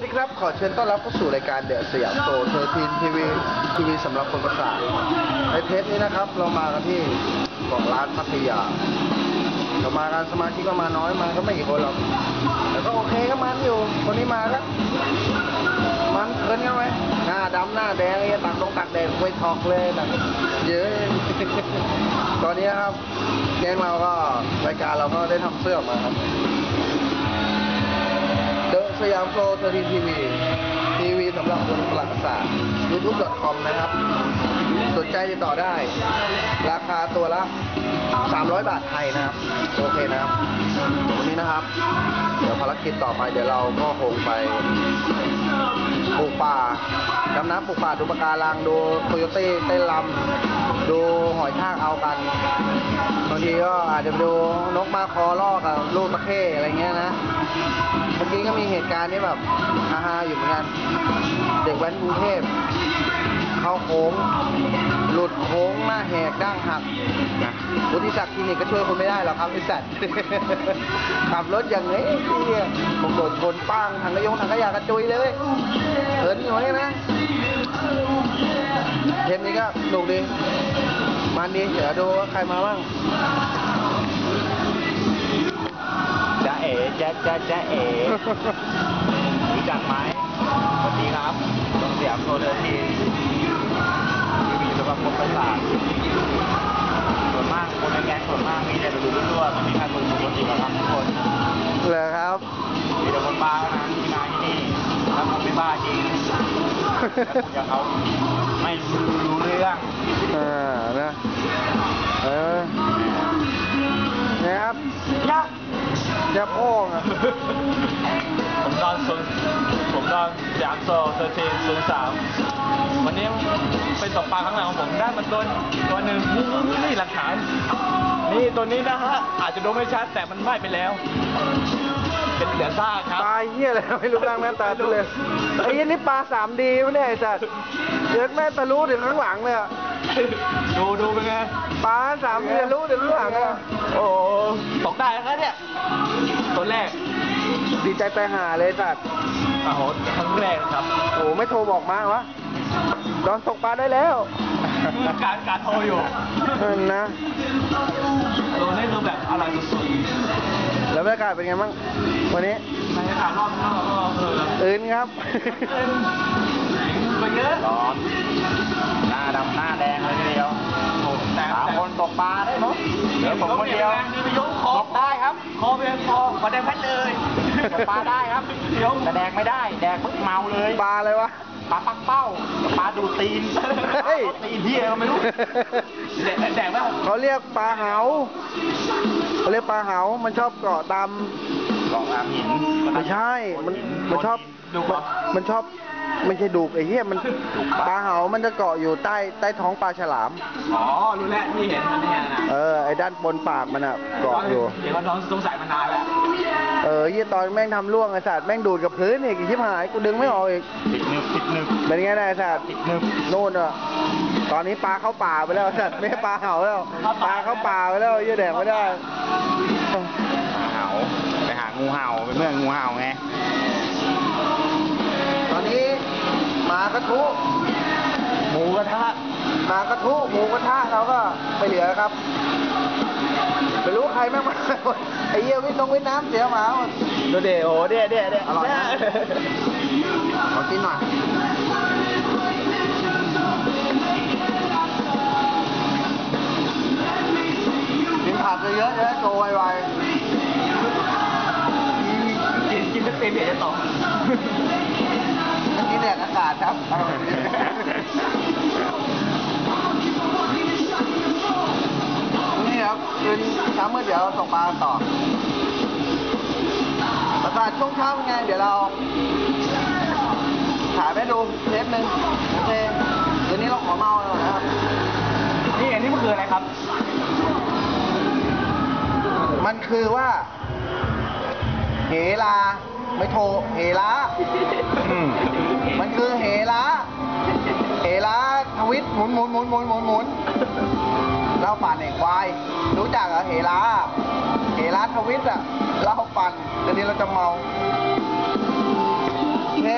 วัสดีครับ ขอเชิญต้อนรับเข้าสู่รายการเดอะสยามโซเทอร์ทีนทีวีทีวีสำหรับคนประสาทในเทปนี้นะครับ เรามากันที่เกาะร้านพัทยาเรามากันสมาชิกก็มาน้อยมาก็ไม่กี่คนหรอกแต่ก็โอเคก็มันอยู่ คนนี้มาก็มันเพลินกันไหมหน้าดำหน้าแดงไอ้ตักตรงตักแดงไว้ทอกเลยตักเยอะตอนนี้ครับแกงเราก็รายการเราก็ได้ทำเสื้อมาครับามโฟลเทอรีทีวีทีวีสำหรับคนหลักศาสตร์ youtube.com นะครับ สนใจติดต่อได้ ราคาตัวละ 300 บาทไทยนะครับ โอเคนะครับ วันนี้นะครับ เดี๋ยวภารกิจต่อไปเดี๋ยวเราก็คงไปปลูกป่าดำน้ำปลูกป่าดูปะการังดูโคโยตี้เต้นลำดูหอยทากเอากันบางทีก็อาจจะไปดูนกมาคอลอกกับลูกตะเข้อะไรเงี้ยนะ เมื่อกี้ก็มีเหตุการณ์ที่แบบฮาๆอยู่เหมือนกัน เด็กแว้นกรุงเทพเข้าโค้ง หลุดโค้งหน้าแหกดั้งหักนะวุฒิศักดิ์คลินิกก็ช่วยคนไม่ได้หรอกครับไอ้สัตว์ขับรถอย่างนี้เนี่ยผมโดนชนป้างถังกระยงถังขยะกระจุยเลยเหินอยู่นี่ยนะเทปนี้ก็สนุกดีมันดีเดี๋ยวดูว่าใครมาบ้าง จ๊ะจ๊ะจ๊ะเอ๋รู้จักไหมสวัสดีครับโรงเสียงโซเดอร์ทีทีวีสำหรับคนประสาทส่วนมากคนในแก๊งส่วนมากมีแต่ไปดูรั่วๆไม่มีใครคนปกติมาทำทุกคนเหรอครับ มีแต่คนบ้าเท่านั้นที่มาที่นี่แล้วผมไม่บ้าจริงแล้วคุยกับเขาไม่รู้เรื่อง อ่า นะ เออ จะโป้งอะผมนอนศูนย์ผมนอนสยามโซเซอร์ทีนศูนย์สามวันนี้เป็นตกปลาครั้งแรกของผมได้มันตัวตัวหนึ่งนี่นี่นี่หลักฐาน นี่ตัวนี้นะฮะ อาจจะดูไม่ชัดแต่มันไหม้ไปแล้ว เป็นเหลือซากครับปลาเหี้ยอะไรไม่รู้ร่างหน้าตาทุเลยไอ้ยี่นี่ปลาสามดีวะเนี่ยไอ้สัตว์เดี๋ยวแม่ตะลุถึงข้างหลังเลยอะ ดูดูเป็นไงปลาสามดีทะลุถึงข้างหลังอะโอ้โหตกได้แล้วครับเนี่ยตัวแรกดีใจไปหาเลยไอ้สัตว์โอ้โหครั้งแรกครับ โอ้ไม่โทรบอกมาวะดอนตกปลาได้แล้วการการโทรอยู่เออนะตัวนี้คือแบบอร่อยสุดแล้วบรรยากาศเป็นไงบ้างวันนี้ๆบรรยากาศรอบนอกก็คืออื่นครับไปเยอะร้อนหน้าดำ กปลาได้มั้งเหลือผมคนเดียวตกได้ครับคอเพียงพอปลาแดงแพทเลยตกปลาได้ครับแต่แดงไม่ได้ แดงมึกเมาเลยปลาอะไรวะปลาปักเป้าปลาดูตีนเฮ้ยตีนที่อะไรก็ไม่รู้แดงแดงไหมเขาเรียกปลาเหาเขาเรียกปลาเหามันชอบเกาะตามกองน้ำหินไม่ใช่มันมันชอบดูมันมันชอบ ไม่ใช่ดูกไอ้เหี้ยมันปลาเหามันจะเกาะอยู่ใต้ใต้ท้องปลาฉลาม อ๋อ รู้แล้วที่เห็นมันเนี่ยนะเออ ไอ้ด้านบนปากมันอะเกาะอยู่ เดี๋ยวก็น้องสงสัยมานานแล้ว เออเหี้ยตอนแม่งทำล่วงไอ้สัตว์แม่งดูดกับพื้นอีกไอ้ชิบหายกูดึงไม่ออกอีก ติดนึบติดนึบเป็นไงนะไอ้สัตว์ติดนึบนู่นอะ ตอนนี้ปลาเข้าป่าไปแล้วไอ้สัตว์ไม่ใช่ปลาเห่าแล้ว ปลาเข้าป่าไปแล้วเหี้ยแดงไม่ได้ เห่าไปหางูเห่าไปเมื่องูเห่าไงากระทุหมูกระทะหมากระทุหมูกระทะเราก็ไม่เหลือครับไม่รู้ใครแม่งมาไอ้เหี้ยวิ่งลงวิ่งน้ำเสียหมาหมดดูเดโอ้เดเดเดอร่อยนะขอกินหน่อยกินผักเยอะๆจะได้โตไวกินกินจะเต็มเดี๋ยวจะตกๆมัน กินแดดอากาศครับอร่อยดีนี่ครับคืนเช้ามืดเดี๋ยวเราส่งปลาต่อประกาศช่วงเช้าเป็นไง เดี๋ยวเราถ่ายไปดูเทปหนึ่งโอเคคืนนี้เราขอเมาหน่อยนะครับ นี่อันนี้มันคืออะไรครับ มันคือว่าเหลา ไม่โทรเหละมันคือเหละเหละทวิตหมุนหมุนหมุนหมุนหมุนหมุนเราปั่นเอ้ควาย รู้จักเหรอเหละเหละทวิตอะ เราปั่นตอนนี้เราจะเมาโอเค